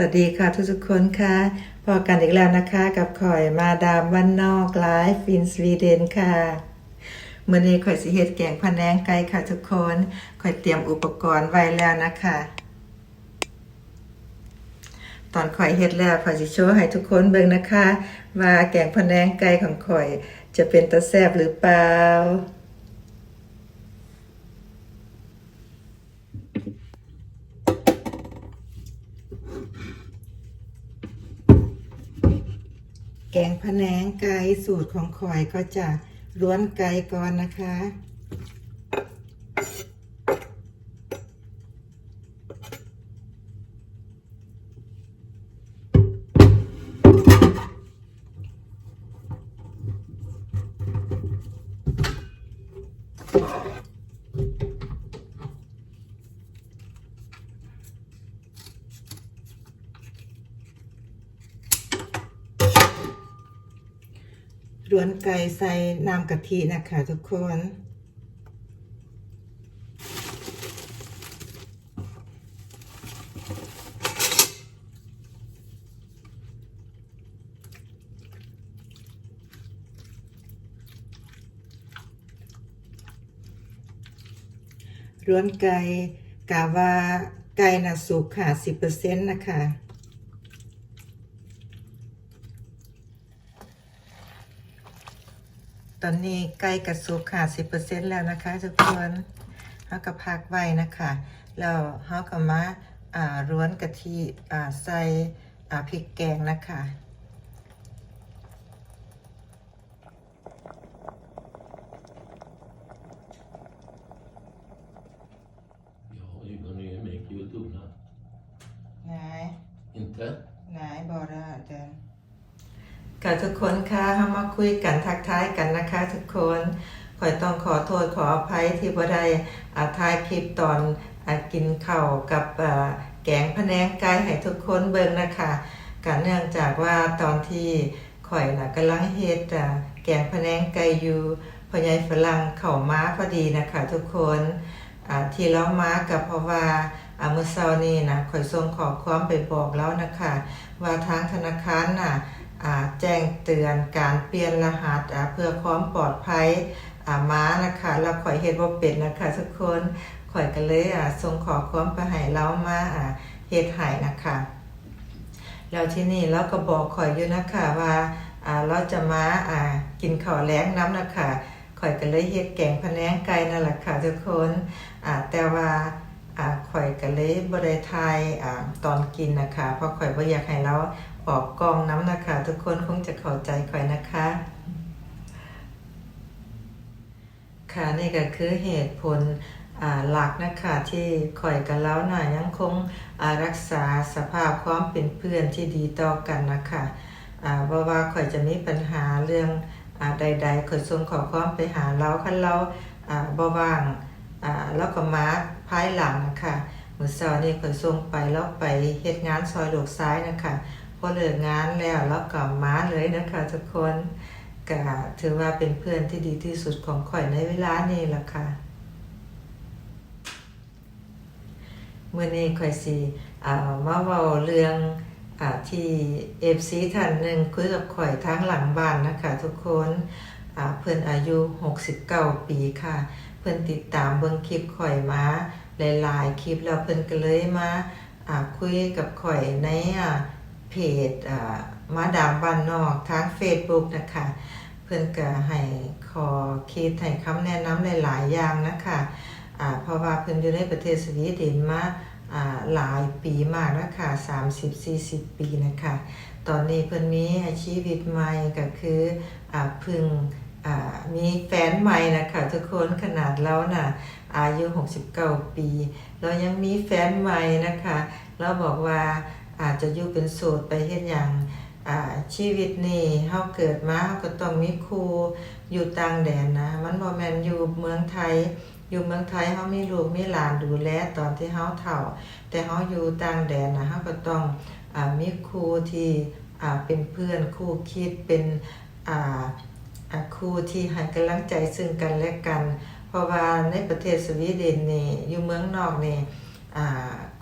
วัสดีค่ะทุกทุกคนค่ะพอกันอีกแล้วนะคะ กับข่อยมาดามวันนอกไลฟ์ฟินสวีเดนค่ะเมื่อนี้ข่อยสิเฮ็ดแกงพะแนงไก่ค่ะทุกคนข่อยเตรียมอุปกรณ์ไว้แล้วนะคะ ตอนข่อยเฮ็ดแล้วข่อยสิโชว์ให้ทุกคนเบิ่งนะคะ ว่าแกงพะแนงไก่ของข่อยจะเป็นตะแซบหรือเปล่า แกงพะแนงไก่สูตรของคอยก็จะล้วนไก่ก่อนนะคะ ล้วนไก่ใส่น้ำกะทินะคะทุกคนล้วนไก่กาว่าไก่นะสุกค่ะสิบเปอร์เซ็นต์นะคะ ตอนนี้ใกล้กระสุกค่ะสิบเปอร์เซ็นต์แล้วนะคะทุกคนเขาก็พักไว้นะคะแล้วเขาก็มาอ่าร้วนกะทิอ่าใส่อ่าพริกแกงนะคะ Ja, you're gonna make YouTube now. ไหน Inte? ไหนบอระเดน ค่ะทุกคนค่ะเขามาคุยกันทักทายกันนะคะทุกคนขอยต้องขอโทษขออภัยที่บ่ได้อาถ่ายคลิปตอนอกินข้าวกับแกงพะแนงไก่ให้ทุกคนเบิ่งนะคะกันเนื่องจากว่าตอนที่ข่อยน่ะกำลังเฮ็ดแกงพะแนงไก่อยู่พ่อใหญ่ฝรั่งเข้ามาพอดีนะคะทุกคนที่เรามากับเพราะว่าอามื้อเช้านี้นะข่อยส่งขอความไปบอกแล้วนะคะ ว่าทางธนาคารน่ะอ่า แจ้งเตือนการเปลี่ยนรหัสเพื่อความปลอดภัยม้านะคะแล้วข่อยเฮ็ดบ่เป็นนะคะทุกคนข่อยก็เลยส่งขอความไปให้เรามาอ่าเฮ็ดให้นะคะแล้วที่นี่เราก็บอกข่อยอยู่นะคะว่าเราจะมาากินข้าวแล้งน้ำนะคะข่อยก็เลยเฮ็ดแกงพะแนงไก่นั่นแหละค่ะทุกคนแต่ว่า อ่าข่อยก็เลยบ่ไทายอ่าตอนกินนะคะ เพราะข่อยบ่อยากให้เราออกกองน้ำนะคะ ทุกคนคงจะเข้าใจข่อยนะคะ ค่ะนี่ก็คือเหตุผลหลักนะคะที่ข่อยกับเล้าหน่อยยังคงรักษาสภาพความเป็นเพื่อนที่ดีต่อกันนะคะอ่าเพราะว่าข่อยจะมีปัญหาเรื่องอใดๆข่อยส่งขอความไปหาเราคันเราอ่าบ่ว่างแล้วก็มา ภายหลังนะคะมื้อเช้านี้ข่อยส่งไปแล้วไปเฮ็ดงานซอยโลกซ้ายนะคะพอเลิกงานแล้วแล้วก็มาเลยนะคะทุกคนก็ถือว่าเป็นเพื่อนที่ดีที่สุดของข่อยในเวลานี้ล่ะค่ะเมื่อนี้ข่อยสิอ่ามาเว้าเรื่องอ่าที่ FC ท่านหนึ่งคุยกับข่อยทางหลังบ้านนะคะทุกคนเพิ่อนอายุ 69 ปีค่ะ เพิ่อนติดตามเบิ่งคลิปข่อยมา หลายๆคลิปแล้วเพิ่นก็เลยมาคุยกับข่อยในเพจมาดามบ้านนอกทาง Facebook นะคะ เพื่อนก็ให้ขอคิดให้คำแนะนำหลายๆอย่างนะคะอ่าเพราะว่าเพื่อนอยู่ในประเทศสวีเดนมาหลายปีมากนะคะ30-40 ปีนะคะ ตอนนี้เพื่อนมีอาชีวิตใหม่ก็คืออพึ่ง มีแฟนใหม่นะคะทุกคนขนาดเราน่ะอายุ 69 ปี เรายังมีแฟนใหม่นะคะ เราบอกว่าอาจจะอยู่เป็นโสดไปเฮ็ดหยังอ่าชีวิตนี่เฮาเกิดมาเฮาก็ต้องมีครูอยู่ต่างแดนนะ มันบ่แม่นอยู่เมืองไทย อยู่เมืองไทยเฮามีลูกมีหลานดูแลตอนที่เฮาเฒ่า แต่เฮาอยู่ต่างแดนนะเฮาก็ต้องอมีครูที่เป็นเพื่อนคู่คิดเป็น ครูที่ให้กำลังใจซึ่งกันและกัน เพราะว่าในประเทศสวีเดนนี่อยู่เมืองนอกนี่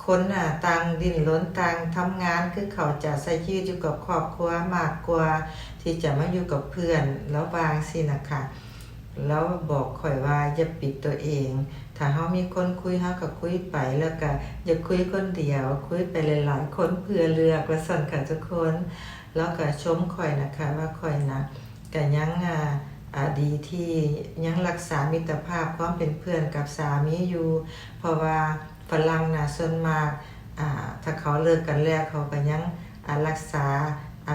คนน่ะต่างดิ้นรนต่างทำงานคือเขาจะใช้ชีวิตอยู่กับครอบครัวมากกว่า ที่จะมาอยู่กับเพื่อนแล้วบางสินะคะแล้วบอกข่อยว่าอย่าปิดตัวเอง ถ้าเฮามีคนคุยเฮาก็คุยไปแล้วก็อย่าคุยคนเดียว คุยไปหลายๆคนเพื่อเลือกว่าสั่นค่ะทุกคน แล้วก็ชมข่อยนะคะว่าข่อยนะ ก็ยังอ่าอ่าดีที่ยังรักษามิตรภาพความเป็นเพื่อนกับสามีอยู่ เพราะว่าฝรั่งนะส่วนมากถ้าเขาเลิกกันแล้วเขาก็ยังรักษา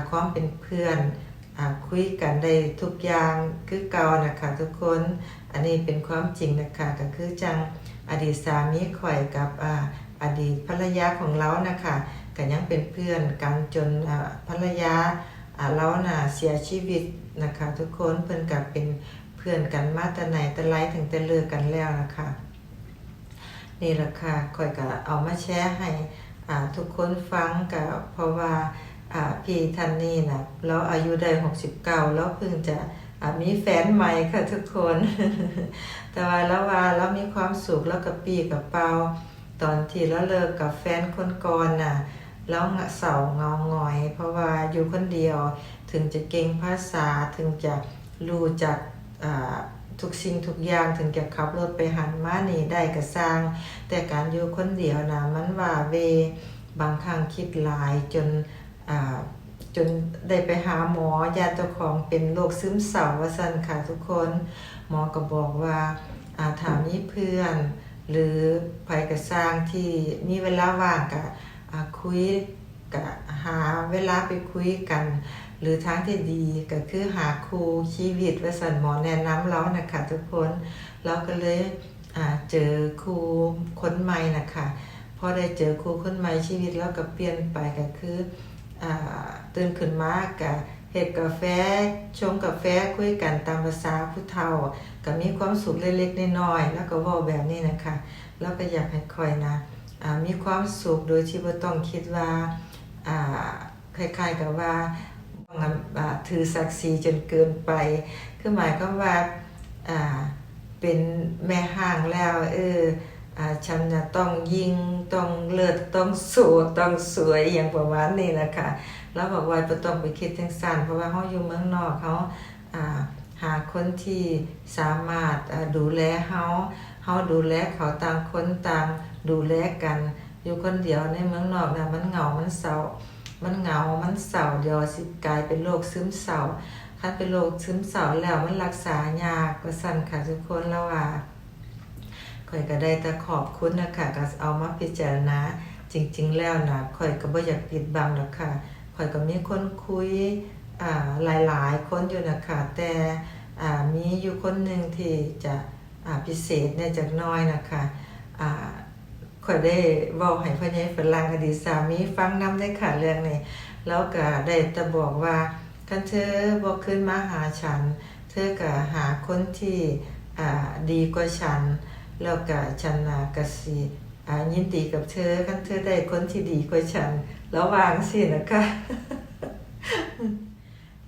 ความเป็นเพื่อนอคุยกันได้ทุกอย่างคือเก่านะคะทุกคนอันนี้เป็นความจริงนะคะก็คือจังอดีตสามีข่อยกับออดีตภรรยาของเรานะคะก็ยังเป็นเพื่อนกันจนภรรยา เราน่ะเสียชีวิตนะคะทุกคนเพิ่อนก็เป็นเพื่อนกันมาแต่ไหนแต่ไรถึงแต่เลิกกันแล้วนะคะนี่แหละค่ะข่อยก็เอามาแชร์ให้ทุกคนฟังก็เพราะว่าพี่ท่านนี้นะแล้วอายุได้69แล้วเพิ่งจะมีแฟนใหม่ค่ะทุกคน แต่ว่าแล้วว่าแล้วมีความสุขแล้วกับปีกับเปาตอนที่แล้วเลิกกับแฟนคนก่อนน่ะ แล้วเศร้าเงาหงอย เพราะว่าอยู่คนเดียวถึงจะเก่งภาษาถึงจะรู้จักทุกสิ่งทุกอย่างถึงจะขับรถไปหันมานี่ได้ก็สร้าง แต่การอยู่คนเดียวนะมันว่าเวบางครั้งคิดหลายจนจนได้ไปหาหมอยาเจ้าของเป็นโรคซึมเศร้าวสันค่ะทุกคน หมอก็บอกว่าถามมีเพื่อน หรือใครกระสร้างที่มีเวลาว่างกับ คุยกับหาเวลาไปคุยกัน หรือทางที่ดีก็คือหาครูชีวิตวสันหมอแนะนำเรานะคะทุกคนเราก็เลยเจอครูคนใหม่นะคะพอได้เจอครูคนใหม่ชีวิตเราก็เปลี่ยนไปก็คืออตื่นขึ้นมากับเฮ็ดกาแฟชงกาแฟคุยกันตามภาษาผู้เฒ่าก็มีความสุขเล็กๆน้อยๆแล้วก็ว้าแบบนี้นะคะ แล้วก็อยากให้คอยนะ มีความสุขโดยที่บ่ต้องคิดว่าคล้ายๆกับว่าถือศักดิ์ศรีจนเกินไป คือหมายความว่าเป็นแม่ห้างแล้วเอออฉันจะต้องยิงต้องเลิศต้องสวยต้องสวยอย่างประมาณนี้นะคะแล้วบอกว่าบ่ต้องไปคิดทั้งสั้นเพราะว่าเขาอยู่เมืองนอกเขาหาคนที่สามารถดูแลเขาเขาดูแลเขาต่างคนต่าง ดูแลกัน อยู่คนเดียวในเมืองนอกนะมันเหงา มันเศร้า มันเหงา มันเศร้าเดียวสิกลายเป็นโรคซึมเศร้าถ้าเป็นโรคซึมเศร้าแล้วมันรักษายากก็สั่นค่ะทุกคนแล้วว่าข่อยก็ได้แต่ขอบคุณนะคะก็เอามาพิจารณาจริง ๆ แล้วนะข่อยก็บ่อยากปิดบังหรอกค่ะข่อยก็มีคนคุยอ่าหลายๆ คนอยู่นะคะแต่อ่ามีอยู่คนหนึ่งที่จะอ่าพิเศษในจากน้อยนะคะอ่า ข่อยได้เว้าให้พ่อใหญ่ฝรั่งอดีตสามีฟังนำได้ค่ะเรื่องนี้แล้วก็ได้แต่บอกว่าคันเธอบ่ขึ้นมาหาฉัน เธอก็หาคนที่อ่าดีกว่าฉัน แล้วก็ฉันน่ะก็สิอ่ายินดีกับเธอคันเธอได้คนที่ดีกว่าฉันแล้ววางสินะคะ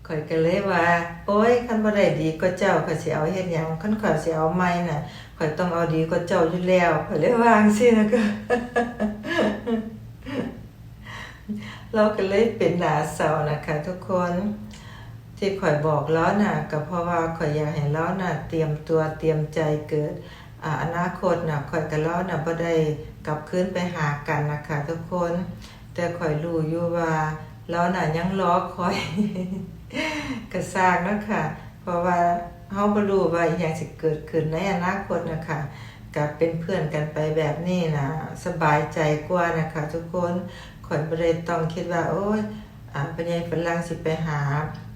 ข่อยก็เลยว่า โอ้ยคันบ่ได้ดีกว่าเจ้าข่อยสิเอาเฮ็ดหยังคันข่อยสิเอาใหม่น่ะข่อยต้องเอาดีกว่าเจ้าอยู่แล้วข่อยเลยวางสินะคะเราก็เลยเป็นหลาเศร้านะคะ ทุกคนที่ข่อยบอกแล้วนะก็เพราะว่าข่อยอยากให้เราน่ะเตรียมตัวเตรียมใจเกิดอนาคตนะข่อยกับเราน่ะบ่ได้กลับคืนไปหากันนะคะ ทุกคน แต่ข่อยรู้อยู่ว่าเราน่ะยังรอคอย ก็สร้างนาะคะเพราะว่าเฮาบ่รู้ว่าอิหยังสิเกิดขึ้นในอนาคตนะคะก็เป็นเพื่อนกันไปแบบนี้นะสบายใจกว่านะคะ ทุกคนข่อยบ่ได้ต้องคิดว่า โอ้ยอ่าปัญญาฝรั่งสิไปหา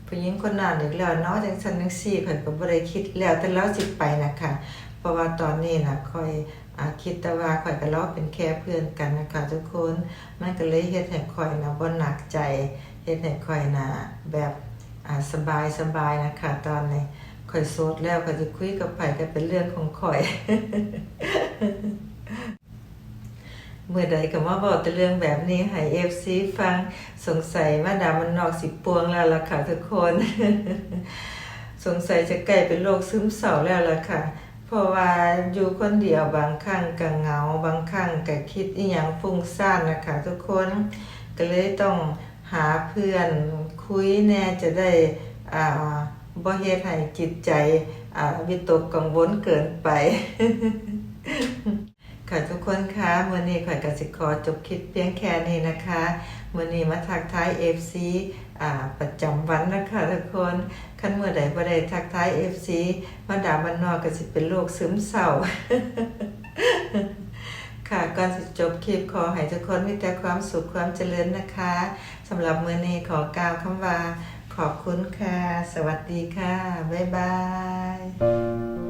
ผู้หญิงคนนั้นอีกแล้วเนาะจังซั่นจังซี่ข่อยก็บ่ได้คิดแล้วแต่เราสิไปนะคะเพราะว่าตอนนี้นะค่อยอาคิดแต่ว่าค่อยกับเราเป็นแค่เพื่อนกันนะคะทุกคน มันก็เลยเฮ็ดให้ค่อยนะบ่หนักใจเฮ็ดให้ค่อยนะแบบ สบายสบายนะคะตอนนี้ค่อยโสดแล้วก็จะคุยกับไผก็เป็นเรื่องของค่อยเมื่อใดก็มาบอกแต่เรื่องแบบนี้ให้ FC ฟังสงสัยว่าดามันนอกสิปวงแล้วล่ะค่ะทุกคน สงสัยจะใกล้เป็นโรคซึมเศร้าแล้วล่ะค่ะเพเพราะว่าอยู่คนเดียวบางครั้งก็เหงาบางครั้งก็คิดอีหยังฟุ้งซ่านนะคะทุกคน ก็เลยต้องหาเพื่อน คุยแน่จะได้บ่เฮ็ดให้จิตใจวิตกกังวลเกินไป ค่ะทุกคนคะมื้อนี้ข่อยกสิขอจบคลิปเพียงแค่นี้นะคะมื้อนี้มาทักทาย FC อ่าประจำวันนะคะทุกคนคันเมื่อใดบ่ได้ทักทาย FC มาดามบ้านนอกก็สิเป็นโรคซึมเศร้า ค่ะก่อนสิจบคลิปขอให้ทุกคนมีแต่ความสุขความเจริญนะคะสำหรับมื้อนี้ขอกล่าวคำว่า ขอบคุณค่ะ สวัสดีค่ะ บ๊ายบาย